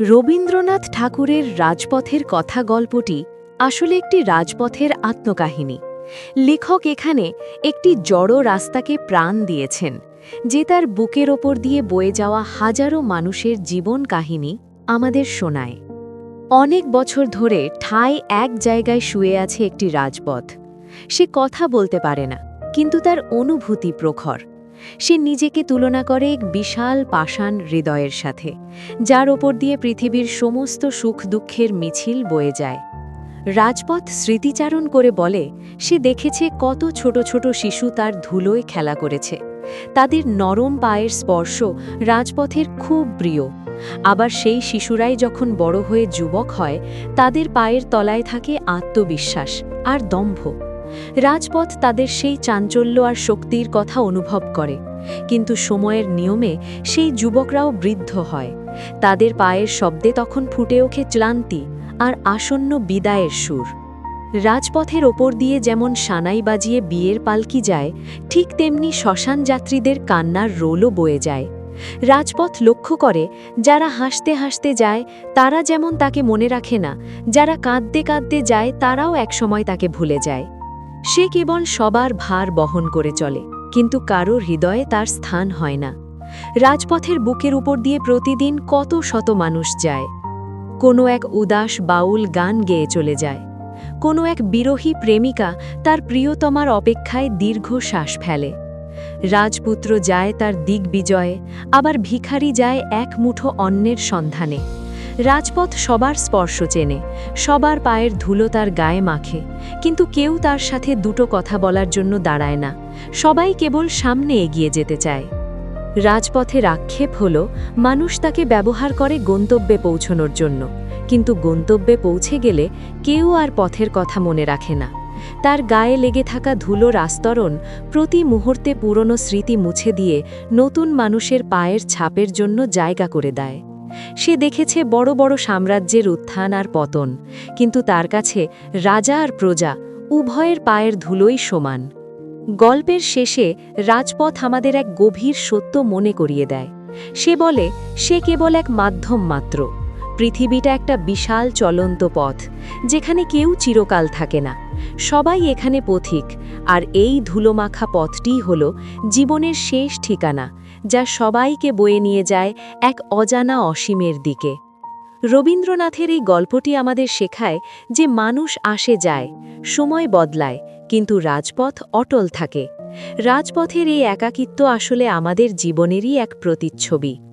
রবীন্দ্রনাথ ঠাকুরের রাজপথের কথা গল্পটি আসলে একটি রাজপথের আত্মকাহিনী। লেখক এখানে একটি জড়ো রাস্তাকে প্রাণ দিয়েছেন, যে তার বুকের ওপর দিয়ে বয়ে যাওয়া হাজারো মানুষের জীবন কাহিনী আমাদের শোনায়। অনেক বছর ধরে ঠাই এক জায়গায় শুয়ে আছে একটি রাজপথ। সে কথা বলতে পারে না, কিন্তু তার অনুভূতি প্রখর। সে নিজেকে তুলনা করে এক বিশাল পাষাণ হৃদয়ের সাথে, যার ওপর দিয়ে পৃথিবীর সমস্ত সুখ দুঃখের মিছিল বয়ে যায়। রাজপথ স্মৃতিচারণ করে বলে, সে দেখেছে কত ছোট ছোট শিশু তার ধুলোয় খেলা করেছে। তাদের নরম পায়ের স্পর্শ রাজপথের খুব প্রিয়। আবার সেই শিশুরাই যখন বড় হয়ে যুবক হয়, তাদের পায়ের তলায় থাকে আত্মবিশ্বাস আর দম্ভ। রাজপথ তাদের সেই চাঞ্চল্য আর শক্তির কথা অনুভব করে। কিন্তু সময়ের নিয়মে সেই যুবকরাও বৃদ্ধ হয়। তাদের পায়ের শব্দে তখন ফুটে ওঠে ক্লান্তি আর আসন্ন বিদায়ের সুর। রাজপথের ওপর দিয়ে যেমন সানাই বাজিয়ে বিয়ের পালকি যায়, ঠিক তেমনি শ্মশান যাত্রীদের কান্নার রোলও বয়ে যায়। রাজপথ লক্ষ্য করে, যারা হাসতে হাসতে যায়, তারা যেমন তাকে মনে রাখে না, যারা কাঁদতে কাঁদতে যায়, তারাও একসময় তাকে ভুলে যায়। সে কেবল সবার ভার বহন করে চলে, কিন্তু কারোর হৃদয়ে তার স্থান হয় না। রাজপথের বুকের উপর দিয়ে প্রতিদিন কত শত মানুষ যায়। কোনো এক উদাস বাউল গান গেয়ে চলে যায়। কোনো এক বিরোহী প্রেমিকা তার প্রিয়তমার অপেক্ষায় দীর্ঘ শ্বাস ফেলে। রাজপুত্র যায় তার দিগ্বিজয়ে, আবার ভিখারি যায় এক মুঠো অন্যের সন্ধানে। রাজপথ সবার স্পর্শ চেনে, সবার পায়ের ধুলো তার গায়ে মাখে, কিন্তু কেউ তার সাথে দুটো কথা বলার জন্য দাঁড়ায় না, সবাই কেবল সামনে এগিয়ে যেতে চায়। রাজপথের আক্ষেপ হল, মানুষ তাকে ব্যবহার করে গন্তব্যে পৌঁছনোর জন্য, কিন্তু গন্তব্যে পৌঁছে গেলে কেউ আর পথের কথা মনে রাখে না। তার গায়ে লেগে থাকা ধুলোর আস্তরণ প্রতি মুহূর্তে পুরনো স্মৃতি মুছে দিয়ে নতুন মানুষের পায়ের ছাপের জন্য জায়গা করে দেয়। সে দেখেছে বড় বড় সাম্রাজ্যের উত্থান আর পতন, কিন্তু তার কাছে রাজা আর প্রজা উভয়ের পায়ের ধুলোই সমান। গল্পের শেষে রাজপথ আমাদের এক গভীর সত্য মনে করিয়ে দেয়। সে বলে, সে কেবল এক মাধ্যম মাত্র। পৃথিবীটা একটা বিশাল চলন্ত পথ, যেখানে কেউ চিরকাল থাকে না। সবাই এখানে পথিক, আর এই ধুলোমাখা পথটিই হল জীবনের শেষ ঠিকানা যা সবাইকে বয়ে নিয়ে যায় এক অজানা অসীমের দিকে। রবীন্দ্রনাথের এই গল্পটি আমাদের শেখায় যে মানুষ আসে যায়, সময় বদলায়, কিন্তু রাজপথ অটল থাকে। রাজপথের এই একাকিত্ব আসলে আমাদের জীবনেরই এক প্রতিচ্ছবি।